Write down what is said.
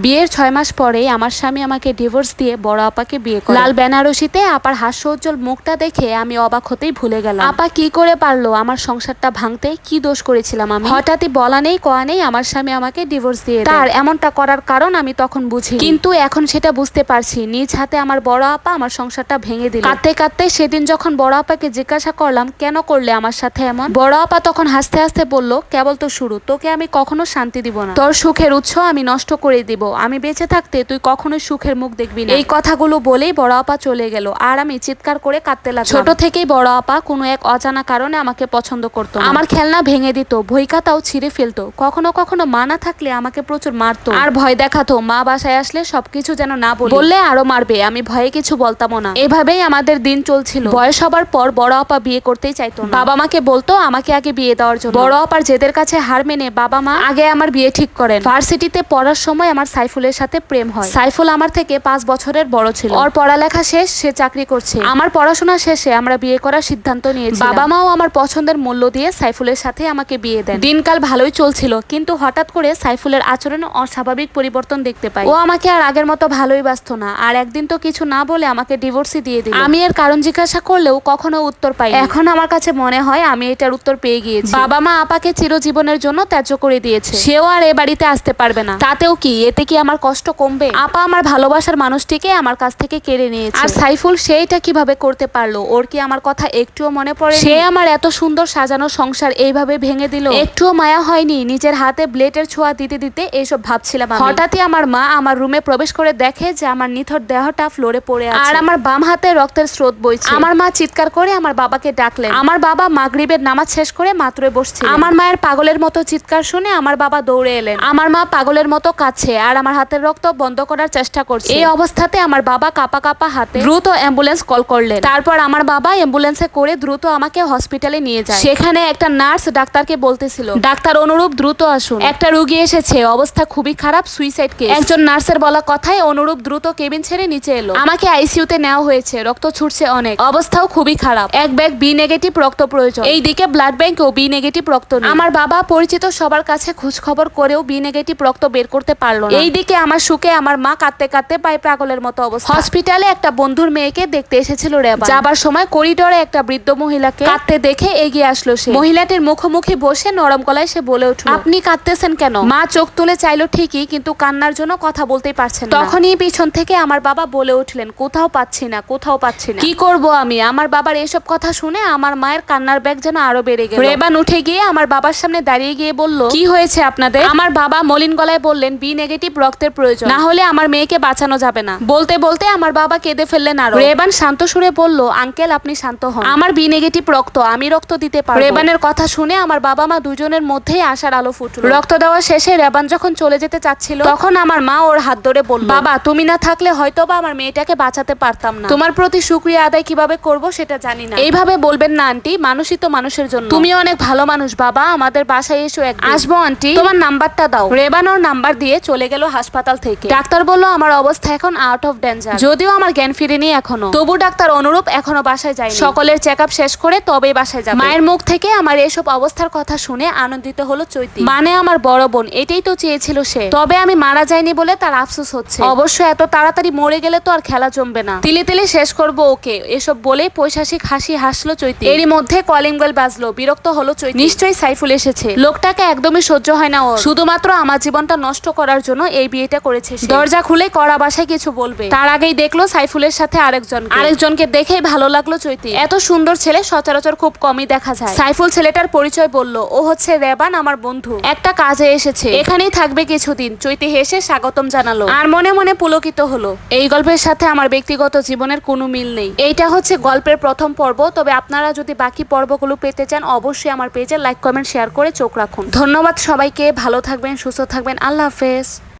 বিয়ের ছয় মাস পরেই আমার স্বামী আমাকে ডিভোর্স দিয়ে বড় আপাকে বিয়ে করে। লাল বেনারসিতে আপার হাস্য উজ্জ্বল মুখটা দেখে আমি অবাক হতেই ভুলে গেলাম। আপা কি করে পারল আমার সংসারটা ভাঙতে? কি দোষ করেছিলাম আমি? হঠাৎই বলা নেই কয়া নেই আমার স্বামী আমাকে ডিভোর্স দেয়। তার এমনটা করার কারণ আমি তখন বুঝি কিন্তু এখন সেটা বুঝতে পারছি। নিজ হাতে আমার বড় আপা আমার সংসারটা ভেঙে দিল। কাঁদতে কাঁদতে সেদিন যখন বড় আপাকে জিজ্ঞাসা করলাম কেন করলে আমার সাথে এমন? বড় আপা তখন হাসতে হাসতে বলল কেবল তো শুরু তোকে আমি কখনো শান্তি দিব না। তোর সুখের উৎস আমি নষ্ট করে দিব। আমি বেঁচে থাকতে তুই কখনো সুখের মুখ দেখবি না। এই কথাগুলো বলেই বড় আপা চলে গেল আর আমি চিৎকার করে কাঁদতে লাগলাম। ছোট থেকেই বড় আপা কোনো এক অজানা কারণে আমাকে পছন্দ করতো আমার খেলনা ভেঙে দিত বইখাতাও ছিঁড়ে ফেলতো। কখনো কখনো মা না থাকলে আমাকে প্রচুর মারতো। আর ভয় দেখাতো মা বাসায় আসলে সবকিছু যেন না বলি। বললে আরও মারবে আমি ভয়ে কিছু বলতামও না। এভাবেই আমাদের দিন চলছিল। বয়স হবার পর বড় আপা বিয়ে করতেই চাইতো না। বাবা মাকে বলতো আমাকে আগে বিয়ে দেওয়ার জন্য। বড় আপার জেদের কাছে হার মেনে বাবা মা আগে আমার বিয়ে ঠিক করেন। ভার্সিটিতে পড়ার সময় আমার সাইফুলের সাথে প্রেম হয়। সাইফুল আমার থেকে পাঁচ বছরের বড় ছিল। ওর পড়ালেখা শেষ সে চাকরি করছে। আমার পড়াশোনা শেষে আমরা বিয়ে করার সিদ্ধান্ত নিয়েছি বাবা মাও আমার পছন্দের মূল্য দিয়ে সাইফুলের সাথে আমাকে বিয়ে দেন। দিনকাল ভালোই চলছিল কিন্তু হঠাৎ করে সাইফুলের আচরণে অস্বাভাবিক পরিবর্তন দেখতে পাই। ও আমাকে আর আগের মতো ভালোই বাসতো না আর একদিন তো কিছু না বলে আমাকে ডিভোর্সই দিয়ে দিল। আমি এর কারণ জিজ্ঞাসা করলেও কখনো উত্তর পাই এখন আমার কাছে মনে হয় আমি এটার উত্তর পেয়ে গিয়েছি। বাবা মা আপাকে চিরজীবনের জন্য ত্যায্য করে দিয়েছে। সেও আর এ বাড়িতে আসতে পারবে না। তাতেও কি এতে কি আমার কষ্ট কমবে? আপা আমার ভালোবাসার মানুষটিকে আমার কাছ থেকে কেড়ে নিয়েছে। আর সাইফুল সেইটা কীভাবে করতে পারল? ওর কি আমার কথা একটুও মনে পড়ে সে আমার এত সুন্দর সাজানো সংসার এইভাবে ভেঙে দিল। একটুও মায়া হয়নি? নিজের হাতে ব্লেডের ছোঁয়া দিতে দিতে এইসব ভাবছিলাম। হঠাৎই আমার মা আমার রুমে প্রবেশ করে দেখে যে আমার নিথর দেহটা ফ্লোরে পড়ে আছে। আর আমার বাম হাতে রক্তের স্রোত বইছে। আমার মা চিৎকার করে আমার বাবাকে ডাকলেন। আমার বাবা মাগরিবের নামাজ শেষ করে মাত্রই বসছে আমার মায়ের পাগলের মতো চিৎকার শুনে আমার বাবা দৌড়ে এলেন। আমার মা পাগলের মতো কাছে আর আমার হাতের রক্ত বন্ধ করার চেষ্টা করছে। এই অবস্থাতে আমার বাবা কাপা কাপা হাতে দ্রুত অ্যাম্বুলেন্স কল করলেন। তারপর আমার বাবা অ্যাম্বুলেন্সে করে দ্রুত আমাকে হসপিটালে নিয়ে যায়। সেখানে একটা নার্স ডাক্তারকে বলতেছিল ডাক্তার অনুরূপ দ্রুত আসুন। একটা রুগী এসেছে অবস্থা খুবই খারাপ সুইসাইড কেস একজন নার্সের বলা কথায় অনুরূপ দ্রুত কেবিন ছেড়ে নিচে এলো। আমাকে আইসিইউতে নেওয়া হয়েছে রক্ত ছুটছে অনেক। অবস্থাও খুবই খারাপ। এক ব্যাগ বি নেগেটিভ রক্ত প্রয়োজন। এইদিকে ব্লাড ব্যাংকেও বি নেগেটিভ রক্ত নেই। আমার বাবা পরিচিত সবার কাছে খোঁজ খবর করেও বি নেগেটিভ রক্ত বের করতে পারল না। এইদিকে আমার সুখে আমার মা কাঁদতে কাঁদতে পায় পাগলের মতো অবস্থা। হসপিটালে একটা বন্ধুর মেয়েকে দেখতে এসেছিল রেবা যাবার সময় করিডোরে একটা বৃদ্ধ মহিলাকে কাঁদতে দেখে এগিয়ে আসলো সে। মহিলাটির মুখোমুখি বসে নরম গলায় সে বলে উঠল আপনি কাঁদতেছেন কেন? মা চোখ তুলে চাইলো ঠিকই কিন্তু কান্নার জন্য কথা বলতেই পারছেন না। তখনই পিছন থেকে আমার বাবা বলে উঠলেন কোথাও পাচ্ছি না কোথাও পাচ্ছি না। কি করব আমি? আমার বাবার এসব কথা শুনে আমার মায়ের কান্নার ব্যাগ যেন আরও বেড়ে গেল। রেবান উঠে গিয়ে আমার বাবার সামনে দাঁড়িয়ে গিয়ে বলল কি হয়েছে আপনাদের? আমার বাবা মলিন গলায় বললেন বি নেগেটিভ রক্তের প্রয়োজন। না হলে আমার মেয়েকে বাঁচানো যাবে না। বলতে বলতে আমার বাবা কেঁদে ফেললেন আরও। রেবান শান্ত সুরে বলল আঙ্কেল আপনি শান্ত হন। আমার বি নেগেটিভ রক্ত আমি রক্ত দিতে পারব। রেবানের কথা শুনে আমার বাবা মা দুজনের মধ্যেই আশার আলো ফুটলো। রক্ত দেওয়া শেষে রেবান যখন চলে যেতে চাচ্ছিল তখন আমার মা ওর হাত ধরে বলল বাবা তুমি না থাকলে হয়তো বা আমার মেয়েটাকে বাঁচাতে পারতাম না। তোমার প্রতি শুক্রিয়া আদায় কীভাবে করব সেটা জানি না। এইভাবে বলবেন না আন্টি মানুষই তো মানুষের জন্য। তুমি অনেক ভালো মানুষ বাবা আমাদের বাসায় এসো এক আসব আন্টি। তোমার নাম্বারটা দাও। রেবান ওর নাম্বার দিয়ে চলে গেল হাসপাতাল থেকে। ডাক্তার বলল আমার অবস্থা এখন আউট অফ ডেঞ্জার যদিও আমার জ্ঞান ফিরেনি এখনও। তবু ডাক্তার অনুরূপ এখনও বাসায় যায় সকলের চেক আপ শেষ করে তবেই বাসায় যাবে। মায়ের মুখ থেকে আমার এসব অবস্থার কথা শুনে আনন্দিত হলো চৈতি। মানে আমার বড় বোন এটাই তো চেয়েছিল সে। তবে আমি মারা যায়নি বলে তার আফসোস হচ্ছে। অবশ্য এত তাড়াতাড়ি মরে গেলে তো আর খেলা জমবে না। তিলে তিলে শেষ করব ওকে এসব বলেই পৈশাসিক হাসি হাসলো চৈতি। এরই মধ্যে কলিং বেল বাজলো বিরক্ত হলো চৈতি। নিশ্চয়ই সাইফুল এসেছে। লোকটাকে একদমই সহ্য হয় না ওর। শুধুমাত্র আমার জীবনটা নষ্ট করার জন্য এই বিয়েটা করেছে দরজা খুলে কড়া বাসায় কিছু বলবে। তার আগেই দেখল সাইফুলের সাথে আরেকজন আরেকজনকে দেখেই ভালো লাগল চৈতি। এত সুন্দর ছেলে সচরাচর খুব কমই দেখা যায়। সাইফুল ছেলেটার পরিচয় বলল ও হচ্ছে রেবান আমার বন্ধু। একটা কাজে এসেছে। এখানেই থাকবে কিছুদিন। চৈতি হেসে স্বাগতম জানালো। আর মনে মনে পুলকিত হলো। এই গল্পের সাথে আমার ব্যক্তিগত জীবনের কোনো মিল নেই। এইটা হচ্ছে গল্পের প্রথম পর্ব তবে আপনারা যদি বাকি পর্বগুলো পেতে চান অবশ্যই আমার পেজে লাইক কমেন্ট শেয়ার করে চোখ রাখুন। ধন্যবাদ সবাইকে। ভালো থাকবেন সুস্থ থাকবেন। আল্লাহ হাফেজ।